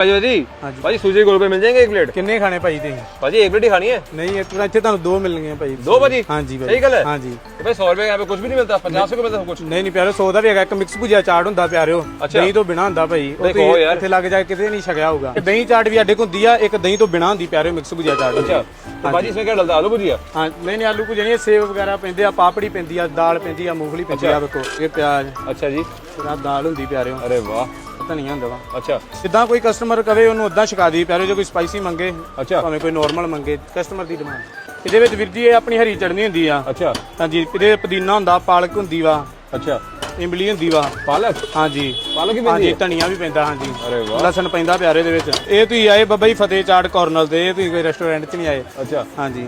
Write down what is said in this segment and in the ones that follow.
ਭਾਜੀ ਭਾਜੀ ਭਾਜੀ ਸੂਜੀ ਗੋਲਪੇ ਮਿਲ ਜਾਣਗੇ ਇੱਕ ਪਲੇਟ? ਕਿੰਨੇ ਖਾਣੇ ਭਾਜੀ ਤੁਸੀਂ? ਭਾਜੀ ਇੱਕ ਪਲੇਟ ਹੀ ਖਾਣੀ ਹੈ। ਨਹੀਂ ਇੱਕ ਤਾਂ ਇੱਥੇ ਤੁਹਾਨੂੰ ਦੋ ਮਿਲਣਗੀਆਂ ਭਾਜੀ ਦੋ ਭਾਜੀ? ਹਾਂਜੀ ਭਾਜੀ ਸਹੀ ਗੱਲ ਹੈ। ਹਾਂਜੀ। ਤੇ ਭਾਈ 100 ਰੁਪਏ ਦਾ ਕੁਝ ਵੀ ਨਹੀਂ ਮਿਲਦਾ 50 ਰੁਪਏ ਮਿਲਦਾ ਕੁਝ ਨਹੀਂ ਨਹੀਂ ਪਿਆਰੇ 100 ਦਾ ਵੀ ਹੈਗਾ ਇੱਕ ਮਿਕਸ ਭੁਜਿਆ ਚਾਟ ਹੁੰਦਾ ਪਿਆਰਿਓ। ਦਹੀਂ ਤੋਂ ਬਿਨਾ ਹੁੰਦਾ ਭਾਈ। ਉਹ ਦੇਖੋ ਯਾਰ। ਇੱਥੇ ਲੱਗ ਜਾ ਕਿਤੇ ਨਹੀਂ ਛਕਿਆ ਹੋਊਗਾ। ਦਹੀਂ ਚਾਟ ਵੀ ਸਾਡੇ ਕੋਲ ਹੁੰਦੀ ਆ ਇੱਕ ਦਹੀਂ ਤੋਂ ਬਿਨਾ ਹੁੰਦੀ ਪਿਆਰਿਓ ਮਿਕਸ ਭੁਜਿਆ ਚਾਟ ਅੱਛਾ। ਤੇ ਭਾਜੀ ਇਸਮੇ ਕਿਹੜਾ ਡਲਦਾ ਆਲੂ ਭੁਜੀਆ? ਹਾਂ ਨਹੀਂ ਨਹੀਂ ਆਲੂ ਭੁਜੇ ਨਹੀਂ ਸੇਵ ਵਗੈਰਾ ਪੈਂਦੇ ਆ ਪਾਪੜੀ ਪੈਂਦੀ ਆ ਦਾਲ ਪੈਂਦੀ ਆ ਮੂੰਗਲੀ ਪੈਂਦੀ ਆ ਵੇਖੋ ਇਹ ਪਿਆਜ਼। ਅੱਛਾ ਜੀ। ਫਿਰ ਦਾਲ ਹੁੰਦੀ ਪਿਆਰਿਓ। ਅਰੇ ਵਾਹ। ਧਨੀਆ ਹੁੰਦਾ ਵਾ। ਅੱਛਾ। ਜਿੱਦਾਂ ਕੋਈ ਕਸਟਮਰ ਕਵੇ ਉਹਨੂੰ ਉਦਾਂ ਛਕਾ ਦੀ ਪਿਆਰਿਓ ਜੇ ਕੋਈ ਸਪਾਈਸੀ ਮੰਗੇ ਅੱਛਾ। ਭਾਵੇਂ ਕੋਈ ਨੋਰਮਲ ਮੰਗੇ ਕਸਟਮਰ ਦੀ ਡਿਮਾਂਡ ਇਹਦੇ ਵਿੱਚ ਵੀਰ ਜੀ ਇਹ ਆਪਣੀ ਹਰੀ ਚਟਨੀ ਹੁੰਦੀ ਆ अच्छा ਹਾਂਜੀ ਇਹਦੇ ਪੁਦੀਨਾ ਹੁੰਦਾ ਪਾਲਕ ਹੁੰਦੀ ਵਾ अच्छा ਇਮਲੀ ਹੁੰਦੀ ਵਾ पालक ਹਾਂਜੀ पालक ही ਹਾਂਜੀ मिलती है ਧਨੀਆ ਵੀ ਪੈਂਦਾ ਹਾਂਜੀ अरे वाह ਲਸਣ ਪੈਂਦਾ ਪਿਆਰੇ ਦੇ ਵਿੱਚ ਇਹ ਤੁਸੀਂ ਆਏ ਬੱਬਾ ਜੀ ਫਤਿਹ ਚਾਟ ਕਾਰਨਰ ਤੇ ਇਹ ਤੁਸੀਂ ਕੋਈ ਰੈਸਟੋਰੈਂਟ 'ਚ ਨਹੀਂ ਆਏ अच्छा ਹਾਂਜੀ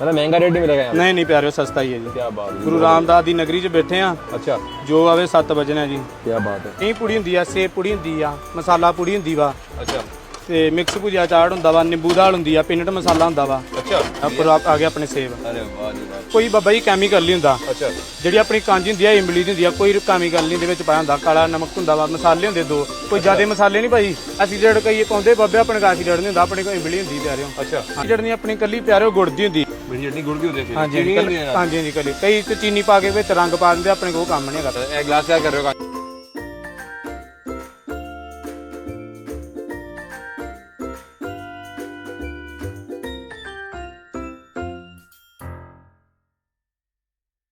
मतलब महंगा रेट नहीं मिलेगा यहाँ ਨਹੀਂ ਨਹੀਂ ਪਿਆਰਿਓ ਸਸਤਾ ਹੀ ਹੈ ਜੀ क्या बात है ਗੁਰੂ ਰਾਮਦਾਸ ਦੀ ਨਗਰੀ 'ਚ ਬੈਠੇ ਆ अच्छा ਜੋ ਆਵੇ 7 ਵਜਣਾ ਜੀ क्या बात है ਇਹ ਪੂੜੀ ਹੁੰਦੀ ਆ ਸੇਬ ਪੂੜੀ ਹੁੰਦੀ ਆ ਮਸਾਲਾ ਪੂੜੀ ਹੁੰਦੀ ਵਾ अच्छा ਤੇ ਮਿਕਸ ਭੁਜਿਆ ਚਾਟ ਹੁੰਦਾ ਵਾ ਨਿੰਬੂ ਦਾਲ ਹੁੰਦੀ ਆ ਪੀਨਟ ਮਸਾਲਾ ਹੁੰਦਾ ਵਾ। ਅੱਛਾ। ਉੱਪਰ ਆ ਗਿਆ ਆਪਣੇ ਸੇਬ। ਅਰੇ ਵਾਹ ਜੀ ਕੋਈ ਬਾਬਾ ਜੀ ਕੈਮੀਕਲ ਨਹੀਂ ਹੁੰਦਾ। ਅੱਛਾ। ਜਿਹੜੀ ਆਪਣੀ ਕਾਂਜੀ ਹੁੰਦੀ ਆ ਇਮਲੀ ਦੀ ਹੁੰਦੀ ਆ ਕੋਈ ਕੈਮੀਕਲ ਨਹੀਂ ਦੇ ਵਿੱਚ ਪਾਇਆ ਹੁੰਦਾ। ਕਾਲਾ ਨਮਕ ਹੁੰਦਾ ਵਾ ਮਸਾਲੇ ਹੁੰਦੇ ਦੋ। ਕੋਈ ਜ਼ਿਆਦਾ ਮਸਾਲੇ ਨਹੀਂ ਭਾਈ। ਅਸੀਂ ਜੜ ਕਈ ਪਾਉਂਦੇ ਬਾਬੇ ਆਪਣੇ ਕੋਲ ਅਸੀਂ ਹੁੰਦਾ ਆਪਣੇ ਕੋਲ ਇਮਲੀ ਹੁੰਦੀ ਪਿਆਰਿਓ। ਅੱਛਾ। ਜੜ ਨਹੀਂ ਆਪਣੀ ਕੱਲੀ ਪਿਆਰੇ ਗੁੜ ਦੀ ਹੁੰਦੀ। ਮਿੰਨੀ ਚਟਨੀ ਗੁੜ ਹੁੰਦੀ ਹਾਂਜੀ ਹਾਂਜੀ ਕੱਲੀ। ਕਈ ਤੇ ਚੀਨੀ ਪਾ ਕੇ ਵਿੱਚ ਰੰਗ ਪਾ ਦਿੰਦੇ ਆਪਣੇ ਕੋਲ ਕੰਮ ਨਹੀਂ ਕਰਦਾ ਇਹ ਗਲਾਸ ਕਿਆ ਕਰ ਰਹੇ ਹੋ